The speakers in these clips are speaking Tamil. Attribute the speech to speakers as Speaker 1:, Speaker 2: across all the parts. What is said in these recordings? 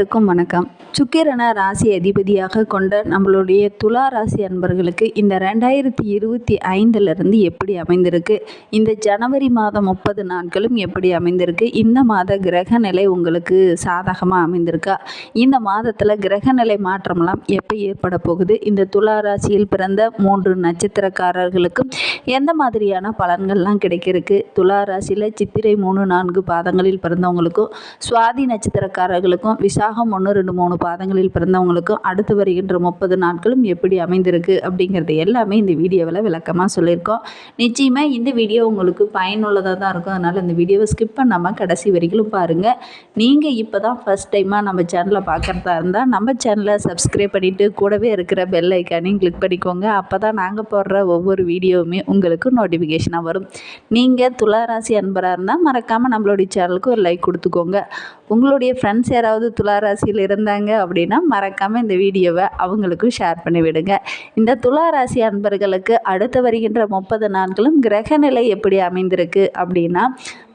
Speaker 1: இருக்கும் வணக்கம். சுக்கிரன ராசி அதிபதியாக கொண்ட நம்மளுடைய துலா ராசி அன்பர்களுக்கு இந்த ரெண்டாயிரத்தி இருபத்தி ஐந்துலேருந்து எப்படி அமைந்திருக்கு? இந்த ஜனவரி மாதம் முப்பது நாட்களும் எப்படி அமைந்திருக்கு? இந்த மாத கிரக நிலை உங்களுக்கு சாதகமாக அமைந்திருக்கா? இந்த மாதத்தில் கிரக நிலை மாற்றம்லாம் எப்போ ஏற்பட போகுது? இந்த துலா ராசியில் பிறந்த மூன்று நட்சத்திரக்காரர்களுக்கும் எந்த மாதிரியான பலன்கள்லாம் கிடைக்கிறதுக்கு துலா ராசியில் சித்திரை மூணு நான்கு பாதங்களில் பிறந்தவங்களுக்கும் சுவாதி நட்சத்திரக்காரர்களுக்கும் விசாகம் ஒன்று ரெண்டு மூணு பாதங்களில் பிறந்தவங்களுக்கும் அடுத்து வருகின்ற முப்பது நாட்களும் எப்படி அமைந்திருக்கு அப்படிங்கிறது எல்லாமே இந்த வீடியோவில் விளக்கமாக சொல்லியிருக்கோம். நிச்சயமாக இந்த வீடியோ உங்களுக்கு பயனுள்ளதாக தான் இருக்கும். அதனால் இந்த வீடியோவை ஸ்கிப் பண்ணாமல் கடைசி வரைக்கும் பாருங்கள் நீங்கள் இப்போ தான் ஃபஸ்ட் டைமாக நம்ம சேனலை பார்க்குறதா இருந்தால் நம்ம சேனலை சப்ஸ்கிரைப் பண்ணிவிட்டு கூடவே இருக்கிற பெல் ஐக்கானையும் கிளிக் பண்ணிக்கோங்க. அப்போ தான் நாங்கள் போடுற ஒவ்வொரு வீடியோவுமே உங்களுக்கு நோட்டிஃபிகேஷனாக வரும். நீங்கள் துளாராசி அன்பராக இருந்தால் மறக்காமல் நம்மளுடைய சேனலுக்கு ஒரு லைக் கொடுத்துக்கோங்க. உங்களுடைய ஃப்ரெண்ட்ஸ் யாராவது துளாராசியில் இருந்தாங்க அப்படின்னா மறக்காமல் இந்த வீடியோவை அவங்களுக்கும் ஷேர் பண்ணி விடுங்க. இந்த துளாராசி அன்பர்களுக்கு அடுத்து வருகின்ற முப்பது நாட்களும் கிரக நிலை எப்படி அமைந்திருக்கு அப்படின்னா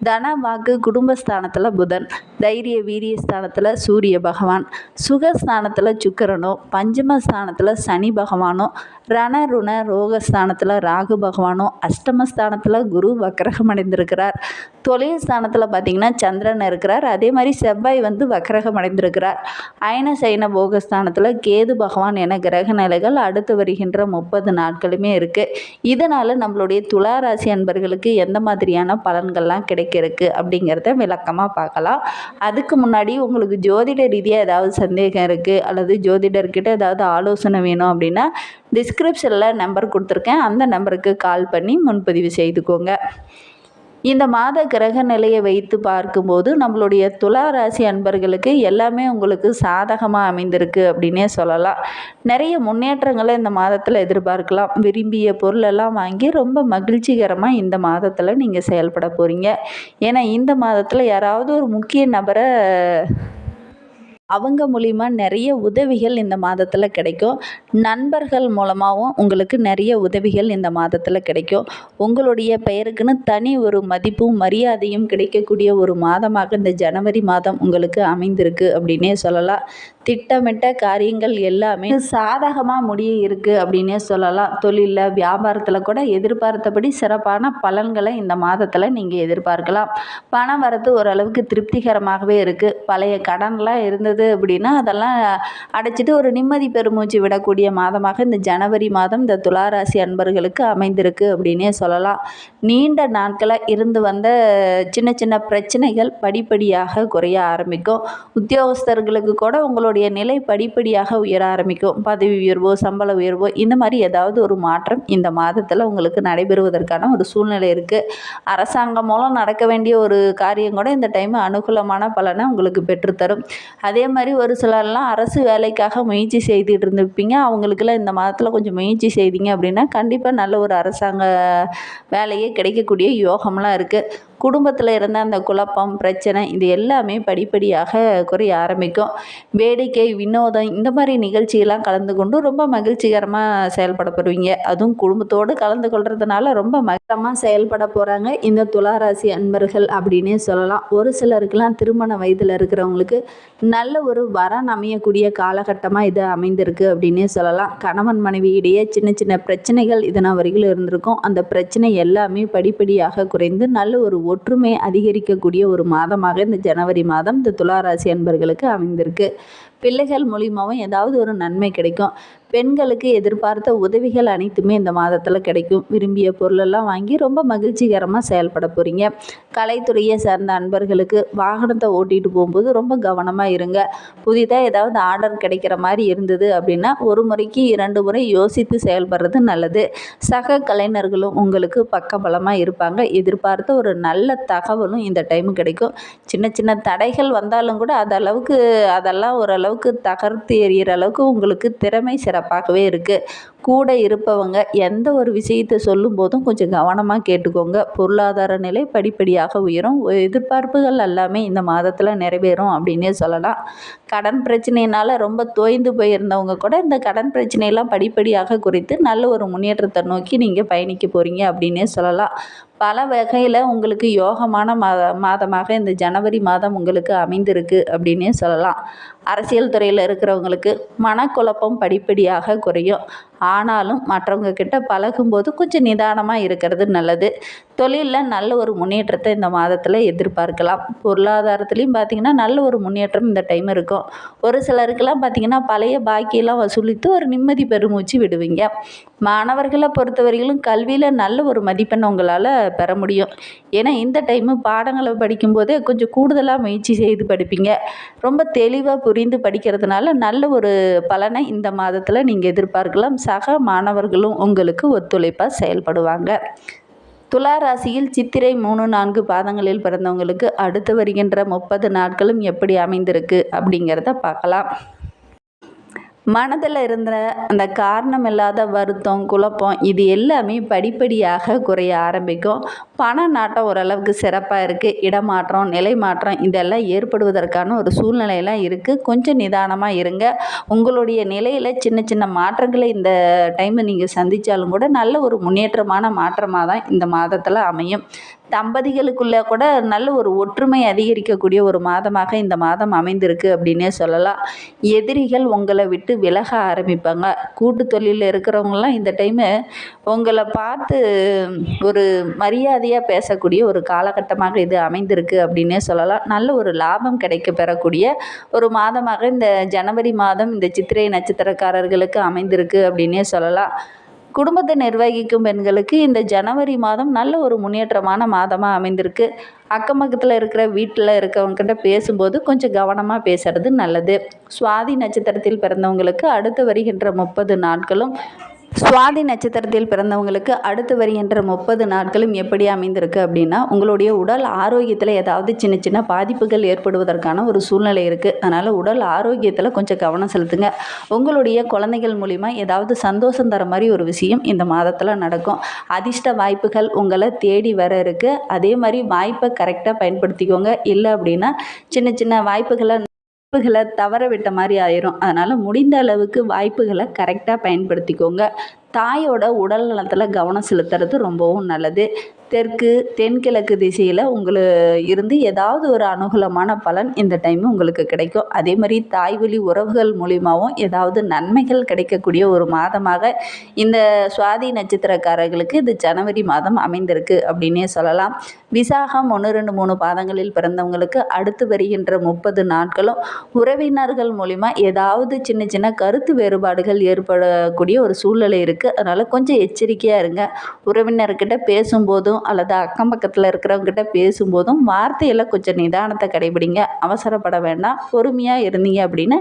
Speaker 1: தன வாக்கு குடும்பஸ்தானத்தில் புதன் தைரிய வீரிய ஸ்தானத்தில் சூரிய பகவான் சுகஸ்தானத்தில் சுக்கிரனும் பஞ்சமஸ்தானத்தில் சனி பகவானும் ரண ருண ரோகஸ்தானத்தில் ராகு பகவானும் அஷ்டமஸ்தானத்தில் குரு வக்கரகம் அடைந்திருக்கிறார். தொழில் ஸ்தானத்தில் பார்த்திங்கன்னா சந்திரன் இருக்கிறார். அதே மாதிரி செவ்வாய் வந்து வக்கரகம் அடைந்திருக்கிறார். அயன சைன போகஸ்தானத்தில் கேது பகவான் என கிரக நிலைகள் அடுத்து வருகின்ற முப்பது நாட்களுமே இருக்குது இதனால் நம்மளுடைய துளாராசி அன்பர்களுக்கு எந்த மாதிரியான பலன்கள்லாம் கிடைக்கும் இருக்குது அப்படிங்கிறத விளக்கமாக பார்க்கலாம். அதுக்கு முன்னாடி உங்களுக்கு ஜோதிட ரீதியாக ஏதாவது சந்தேகம் இருக்குது அல்லது ஜோதிடர்கிட்ட ஏதாவது ஆலோசனை வேணும் அப்படின்னா டிஸ்கிரிப்ஷனில் நம்பர் கொடுத்துருக்கேன். அந்த நம்பருக்கு கால் பண்ணி முன்பதிவு செய்துக்கோங்க. இந்த மாத கிரக நிலையை வைத்து பார்க்கும்போது நம்மளுடைய துலா ராசி அன்பர்களுக்கு எல்லாமே உங்களுக்கு சாதகமாக அமைந்திருக்கு அப்படின்னே சொல்லலாம். நிறைய முன்னேற்றங்களை இந்த மாதத்தில் எதிர்பார்க்கலாம். விரும்பிய பொருளெல்லாம் வாங்கி ரொம்ப மகிழ்ச்சிகரமாக இந்த மாதத்தில் நீங்கள் செயல்பட போகிறீங்க ஏன்னா இந்த மாதத்தில் யாராவது ஒரு முக்கிய நபரை அவங்க மூலிமா நிறைய உதவிகள் இந்த மாதத்தில் கிடைக்கும். நண்பர்கள் மூலமாகவும் உங்களுக்கு நிறைய உதவிகள் இந்த மாதத்தில் கிடைக்கும். உங்களுடைய பெயருக்குன்னு தனி ஒரு மதிப்பும் மரியாதையும் கிடைக்கக்கூடிய ஒரு மாதமாக இந்த ஜனவரி மாதம் உங்களுக்கு அமைந்திருக்கு அப்படின்னே சொல்லலாம். திட்டமிட்ட காரியங்கள் எல்லாமே சாதகமாக முடிய இருக்குது அப்படின்னே சொல்லலாம். தொழிலில் வியாபாரத்தில் கூட எதிர்பார்த்தபடி சிறப்பான பலன்களை இந்த மாதத்தில் நீங்கள் எதிர்பார்க்கலாம். பணம் வரது ஓரளவுக்கு திருப்திகரமாகவே இருக்குது பழைய கடன்லாம் இருந்தது அப்படின்னா அதெல்லாம் அடைச்சிட்டு ஒரு நிம்மதி பெருமூச்சு விடக்கூடிய மாதமாக இந்த ஜனவரி மாதம் இந்த துளாராசி அன்பர்களுக்கு அமைந்திருக்கு அப்படின்னே சொல்லலாம். நீண்ட நாட்களாக இருந்து வந்த சின்ன சின்ன பிரச்சனைகள் படிப்படியாக குறைய ஆரம்பிக்கும். உத்தியோகஸ்தர்களுக்கு கூட உங்களுடைய நிலை படிப்படியாக உயர ஆரம்பிக்கும். பதவி உயர்வோ சம்பள உயர்வோ இந்த மாதிரி ஏதாவது ஒரு மாற்றம் இந்த மாதத்தில் உங்களுக்கு நடைபெறுவதற்கான ஒரு சூழ்நிலை இருக்குது அரசாங்கம் மூலம் நடக்க வேண்டிய ஒரு காரியம் கூட இந்த டைம் அனுகூலமான பலனை உங்களுக்கு பெற்றுத்தரும். அதே மாதிரி ஒரு சிலர்லாம் அரசு வேலைக்காக முயற்சி செய்துட்டு இருந்திருப்பீங்க அவங்களுக்கெல்லாம் இந்த மாதத்தில் கொஞ்சம் முயற்சி செய்தீங்க அப்படின்னா கண்டிப்பாக நல்ல ஒரு அரசாங்க வேலையே கிடைக்கக்கூடிய யோகம்லாம் இருக்குது குடும்பத்தில் இருந்த அந்த குழப்பம் பிரச்சனை இது எல்லாமே படிப்படியாக குறைய ஆரம்பிக்கும். வேடிக்கை வினோதம் இந்த மாதிரி நிகழ்ச்சியெல்லாம் கலந்து கொண்டு ரொம்ப மகிழ்ச்சிகரமாக செயல்பட போடுவீங்க அதுவும் குடும்பத்தோடு கலந்து கொள்றதுனால ரொம்ப மகிழமாக செயல்பட போகிறாங்க இந்த துளாராசி அன்பர்கள் அப்படின்னே சொல்லலாம். ஒரு சிலருக்கெல்லாம் திருமண வயதில் இருக்கிறவங்களுக்கு நல்ல ஒரு வரன் அமையக்கூடிய காலகட்டமாக இது அமைந்திருக்கு அப்படின்னே சொல்லலாம். கணவன் மனைவி இடையே சின்ன சின்ன பிரச்சனைகள் இதனால் வரைக்கும் இருந்திருக்கும். அந்த பிரச்சனை எல்லாமே படிப்படியாக குறைந்து நல்ல ஒரு ஒற்றுமை அதிகரிக்கக்கூடிய ஒரு மாதமாக இந்த ஜனவரி மாதம் இந்த துளாராசி அன்பர்களுக்கு அமைந்திருக்கு. பிள்ளைகள் மூலியமாகவும் ஏதாவது ஒரு நன்மை கிடைக்கும். பெண்களுக்கு எதிர்பார்த்த உதவிகள் அனைத்துமே இந்த மாதத்தில் கிடைக்கும். விரும்பிய பொருளெல்லாம் வாங்கி ரொம்ப மகிழ்ச்சிகரமாக செயல்பட போகிறீங்க கலைத்துறையை சேர்ந்த அன்பர்களுக்கு வாகனத்தை ஓட்டிகிட்டு போகும்போது ரொம்ப கவனமாக இருங்க. புதிதாக ஏதாவது ஆர்டர் கிடைக்கிற மாதிரி இருந்தது அப்படின்னா ஒரு முறைக்கு இரண்டு முறை யோசித்து செயல்படுறது நல்லது. சக கலைஞர்களும் உங்களுக்கு பக்கபலமாக இருப்பாங்க. எதிர்பார்த்த ஒரு நல்ல தகவலும் இந்த டைம் கிடைக்கும். சின்ன சின்ன தடைகள் வந்தாலும் கூட அதளவுக்கு அதெல்லாம் அளவுக்கு தகர்த்து எறிகிற அளவுக்கு உங்களுக்கு திறமை சிறப்பாகவே இருக்குது கூட இருப்பவங்க எந்த ஒரு விஷயத்தை சொல்லும் போதும் கொஞ்சம் கவனமாக கேட்டுக்கோங்க. பொருளாதார நிலை படிப்படியாக உயரும். எதிர்பார்ப்புகள் எல்லாமே இந்த மாதத்தில் நிறைவேறும் அப்படின்னே சொல்லலாம். கடன் பிரச்சனையினால் ரொம்ப தோய்ந்து போயிருந்தவங்க கூட இந்த கடன் பிரச்சனையெல்லாம் படிப்படியாக குறைத்து நல்ல ஒரு முன்னேற்றத்தை நோக்கி நீங்கள் பயணிக்க போகிறீங்க அப்படின்னே சொல்லலாம். பல வகையில் உங்களுக்கு யோகமான மாத மாதமாக இந்த ஜனவரி மாதம் உங்களுக்கு அமைந்திருக்கு அப்படின்னே சொல்லலாம். அரசியல் துறையில் இருக்கிறவங்களுக்கு மனக்குழப்பம் படிப்படியாக குறையும். ஆனாலும் மற்றவங்க கிட்ட பழகும்போது கொஞ்சம் நிதானமாக இருக்கிறது நல்லது. தொழிலில் நல்ல ஒரு முன்னேற்றத்தை இந்த மாதத்தில் எதிர்பார்க்கலாம். பொருளாதாரத்துலேயும் பார்த்திங்கன்னா நல்ல ஒரு முன்னேற்றம் இந்த டைம் இருக்கும். ஒரு சிலருக்கெல்லாம் பார்த்திங்கன்னா பழைய பாக்கியெல்லாம் வசூலித்து ஒரு நிம்மதி பெருமூச்சு விடுவீங்க. மாணவர்களை பொறுத்தவரையிலும் கல்வியில் நல்ல ஒரு மதிப்பெண் உங்களால் பெற முடியும். ஏன்னா இந்த டைமு பாடங்களை படிக்கும்போதே கொஞ்சம் கூடுதலாக முயற்சி செய்து படிப்பீங்க. ரொம்ப தெளிவாக புரிந்து படிக்கிறதுனால நல்ல ஒரு பலனை இந்த மாதத்தில் நீங்கள் எதிர்பார்க்கலாம். சக மாணவர்களும் உங்களுக்கு ஒத்துழைப்பாக செயல்படுவாங்க. துலா ராசியில் சித்திரை மூணு நான்கு பாதங்களில் பிறந்தவங்களுக்கு அடுத்து வருகின்ற முப்பது நாட்களும் எப்படி அமைந்திருக்கு அப்படிங்கிறத பார்க்கலாம். மனதில் இருந்த அந்த காரணம் இல்லாத வருத்தம் குழப்பம் இது எல்லாமே படிப்படியாக குறைய ஆரம்பிக்கும். பண நாட்டம் ஓரளவுக்கு சிறப்பாக இருக்குது இடமாற்றம் நிலை மாற்றம் இதெல்லாம் ஏற்படுவதற்கான ஒரு சூழ்நிலையெல்லாம் இருக்குது கொஞ்சம் நிதானமாக இருங்க. உங்களுடைய நிலையில் சின்ன சின்ன மாற்றங்களை இந்த டைமை நீங்கள் சந்தித்தாலும் கூட நல்ல ஒரு முன்னேற்றமான மாற்றமாக தான் இந்த மாதத்தில் அமையும். தம்பதிகளுக்குள்ளே கூட நல்ல ஒரு ஒற்றுமை அதிகரிக்கக்கூடிய ஒரு மாதமாக இந்த மாதம் அமைந்திருக்கு அப்படின்னே சொல்லலாம். எதிரிகள் உங்களை விட்டு விலக ஆரம்பிப்பாங்க. கூட்டு தொழிலில் இருக்கிறவங்களாம் இந்த டைமு உங்களை பார்த்து ஒரு மரியாதையாக பேசக்கூடிய ஒரு காலகட்டமாக இது அமைந்திருக்கு அப்படின்னே சொல்லலாம். நல்ல ஒரு லாபம் கிடைக்க பெறக்கூடிய ஒரு மாதமாக இந்த ஜனவரி மாதம் இந்த சித்திரை நட்சத்திரக்காரர்களுக்கு அமைந்திருக்கு அப்படின்னே சொல்லலாம். குடும்பத்தை நிர்வகிக்கும் பெண்களுக்கு இந்த ஜனவரி மாதம் நல்ல ஒரு முன்னேற்றமான மாதமாக அமைந்திருக்கு. அக்கம் பக்கத்தில் இருக்கிற வீட்டில் இருக்கவங்ககிட்ட பேசும்போது கொஞ்சம் கவனமாக பேசுகிறது நல்லது. சுவாதி நட்சத்திரத்தில் பிறந்தவங்களுக்கு அடுத்து வருகின்ற முப்பது நாட்களும் சுவாதி நட்சத்திரத்தில் பிறந்தவங்களுக்கு அடுத்து வருகின்ற முப்பது நாட்களும் எப்படி அமைந்திருக்கு அப்படின்னா உங்களுடைய உடல் ஆரோக்கியத்தில் ஏதாவது சின்ன சின்ன பாதிப்புகள் ஏற்படுவதற்கான ஒரு சூழ்நிலை இருக்குது அதனால் உடல் ஆரோக்கியத்தில் கொஞ்சம் கவனம் செலுத்துங்க. உங்களுடைய குழந்தைகள் மூலிமா ஏதாவது சந்தோஷம் தர மாதிரி ஒரு விஷயம் இந்த மாதத்தில் நடக்கும். அதிர்ஷ்ட வாய்ப்புகள் உங்களை தேடி வர இருக்குது அதே மாதிரி வாய்ப்பை கரெக்டாக பயன்படுத்திக்கோங்க. இல்லை அப்படின்னா சின்ன சின்ன வாய்ப்புகளை வாய்ப்புகளை தவற விட்ட மாதிரி ஆயிரும். அதனால் முடிந்த அளவுக்கு வாய்ப்புகளை கரெக்டாக பயன்படுத்திக்கோங்க. தாயோட உடல் நலத்தில் கவனம் செலுத்துறது ரொம்பவும் நல்லது. தெற்கு தென்கிழக்கு திசையில் உங்களை இருந்து ஏதாவது ஒரு அனுகூலமான பலன் இந்த டைம் உங்களுக்கு கிடைக்கும். அதே மாதிரி தாய்வழி உறவுகள் மூலியமாகவும் ஏதாவது நன்மைகள் கிடைக்கக்கூடிய ஒரு மாதமாக இந்த சுவாதி நட்சத்திரக்காரர்களுக்கு இது ஜனவரி மாதம் அமைந்திருக்கு அப்படின்னே சொல்லலாம். விசாகம் ஒன்று ரெண்டு மூணு பாதங்களில் பிறந்தவங்களுக்கு அடுத்து வருகின்ற முப்பது நாட்களும் உறவினர்கள் மூலிமா ஏதாவது சின்ன சின்ன கருத்து வேறுபாடுகள் ஏற்படக்கூடிய ஒரு சூழ்நிலை இருக்குது அதனால் கொஞ்சம் எச்சரிக்கையாக இருங்க. உறவினர்கிட்ட பேசும்போதும் அல்லது அக்கம் பக்கத்தில் இருக்கிறவங்ககிட்ட பேசும்போதும் வார்த்தையில் கொஞ்சம் நிதானத்தை கடைபிடிங்க. அவசரப்பட வேண்டாம். பொறுமையாக இருந்தீங்க அப்படின்னு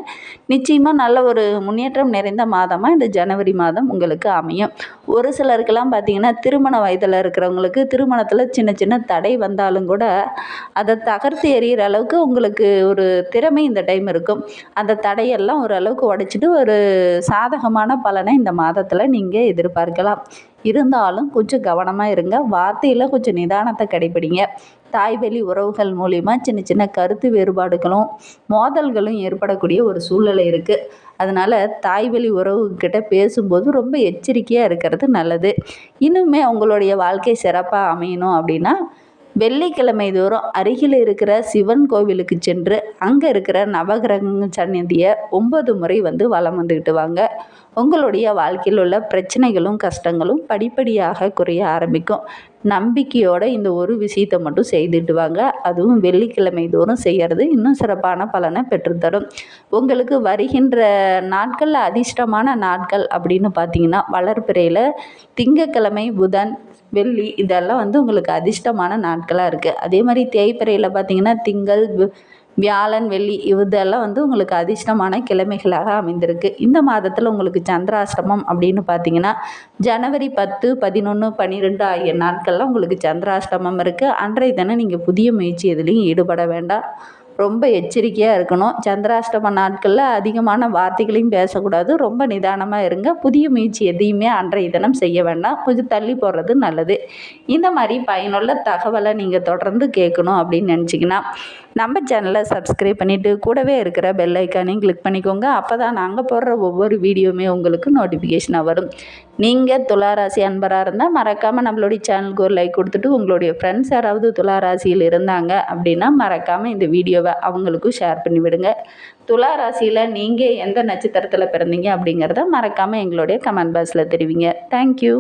Speaker 1: நிச்சயமாக நல்ல ஒரு முன்னேற்றம் நிறைந்த மாதமாக இந்த ஜனவரி மாதம் உங்களுக்கு அமையும். ஒரு சிலருக்கெல்லாம் பார்த்திங்கன்னா திருமண வயதில் இருக்கிறவங்களுக்கு திருமணத்தில் சின்ன சின்ன தடை வந்தாலும் கூட அதை தகர்த்து எறிகிற அளவுக்கு உங்களுக்கு ஒரு திறமை இந்த டைம் இருக்கும். அந்த தடையெல்லாம் ஓரளவுக்கு உடைச்சிட்டு ஒரு சாதகமான பலனை இந்த மாதத்தில் நீங்கள் எதிர்பார்க்கலாம். இருந்தாலும் கொஞ்சம் கவனமாக இருங்க. வார்த்தையில் கொஞ்சம் நிதானத்தை கடைபிடிங்க. தாய்வழி உறவுகள் மூலிமா சின்ன சின்ன கருத்து வேறுபாடுகளும் மோதல்களும் ஏற்படக்கூடிய ஒரு சூழ்நிலை இருக்குது அதனால் தாய்வழி உறவுக்கிட்ட பேசும்போது ரொம்ப எச்சரிக்கையாக இருக்கிறது நல்லது. இன்னுமே உங்களுடைய வாழ்க்கை சிறப்பாக அமையணும் அப்படின்னா வெள்ளிக்கிழமை தோறும் அருகில் இருக்கிற சிவன் கோவிலுக்கு சென்று அங்கே இருக்கிற நவகிரக சந்நிதியை ஒன்பது முறை வந்து வலம் வந்துக்கிட்டு வாங்க. உங்களுடைய வாழ்க்கையில் உள்ள பிரச்சனைகளும் கஷ்டங்களும் படிப்படியாக குறைய ஆரம்பிக்கும். நம்பிக்கையோடு இந்த ஒரு விஷயத்தை மட்டும் செய்துட்டு வாங்க. அதுவும் வெள்ளிக்கிழமை தோறும் செய்கிறது இன்னும் சிறப்பான பலனை பெற்றுத்தரும். உங்களுக்கு வருகின்ற நாட்களில் அதிர்ஷ்டமான நாட்கள் அப்படின்னு பார்த்தீங்கன்னா வளர்ப்பிறையில் திங்கக்கிழமை புதன் வெள்ளி இதெல்லாம் வந்து உங்களுக்கு அதிர்ஷ்டமான நாட்களாக இருக்குது அதே மாதிரி தேய்பிறையில் பார்த்தீங்கன்னா திங்கள் வியாழன் வெள்ளி இதெல்லாம் வந்து உங்களுக்கு அதிர்ஷ்டமான கிழமைகளாக அமைந்திருக்கு. இந்த மாதத்தில் உங்களுக்கு சந்திராஷ்டமம் அப்படின்னு பார்த்தீங்கன்னா ஜனவரி பத்து பதினொன்று பன்னிரெண்டு ஆகிய நாட்களில் உங்களுக்கு சந்திராஷ்டமம் இருக்குது அன்றைய தினம் நீங்கள் புதிய முயற்சி எதுலேயும் ஈடுபட வேண்டாம். ரொம்ப எச்சரிக்கையாக இருக்கணும். சந்திராஷ்டம நாட்களில் அதிகமான வார்த்தைகளையும் பேசக்கூடாது. ரொம்ப நிதானமாக இருங்க. புதிய முயற்சி எதையுமே அன்றைய தினம் செய்ய வேண்டாம். கொஞ்சம் தள்ளி போடுறது நல்லது. இந்த மாதிரி பயனுள்ள தகவலை நீங்கள் தொடர்ந்து கேட்கணும் அப்படின்னு நினச்சிங்கன்னா நம்ம சேனலை சப்ஸ்கிரைப் பண்ணிவிட்டு கூடவே இருக்கிற பெல் ஐக்கானையும் கிளிக் பண்ணிக்கோங்க. அப்போ தான் நாங்கள் போடுற ஒவ்வொரு வீடியோவுமே உங்களுக்கு நோட்டிஃபிகேஷனாக வரும். நீங்கள் துளாராசி அன்பராக இருந்தால் மறக்காமல் நம்மளுடைய சேனலுக்கு ஒரு லைக் கொடுத்துட்டு உங்களுடைய ஃப்ரெண்ட்ஸ் யாராவது துளாராசியில் இருந்தாங்க அப்படின்னா மறக்காமல் இந்த வீடியோவை அவங்களுக்கும் ஷேர் பண்ணிவிடுங்க துளாராசியில் நீங்கள் எந்த நட்சத்திரத்தில் பிறந்தீங்க அப்படிங்கிறத மறக்காமல் எங்களுடைய கமெண்ட் பாக்ஸில் தெரிவிங்க. தேங்க்யூ